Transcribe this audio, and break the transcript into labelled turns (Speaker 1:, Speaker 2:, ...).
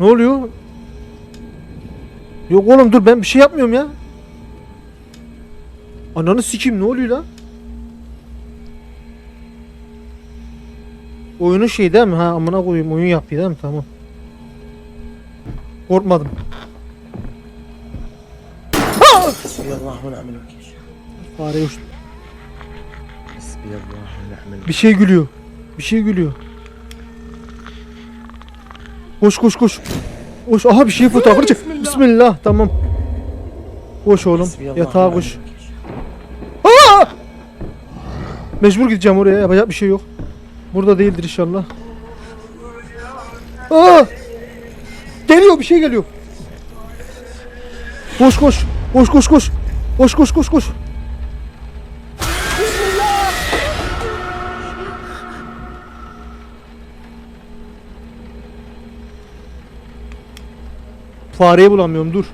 Speaker 1: Ne oluyor? Yok oğlum dur ben bir şey yapmıyorum ya. Ananı sikeyim ne oluyor lan? Oyunun şey değil mi? Ha amına koyayım oyun yapıyor değil mi? Tamam. Korkmadım.
Speaker 2: Vekil.
Speaker 1: Fare uçtu. Bir şey gülüyor. Bir şey gülüyor. Koş koş koş. Koş. Aha bir şey fotoğrafını çek. Bismillah. Tamam. Koş oğlum.
Speaker 2: Hasbiyallah
Speaker 1: Yatağa koş.
Speaker 2: vekil.
Speaker 1: Mecbur gideceğim oraya. Yapacak bir şey yok. Burada değildir inşallah. Aa! Geliyor bir şey geliyor. Koş koş. Koş koş koş. Koş koş koş koş. Fareyi bulamıyorum dur.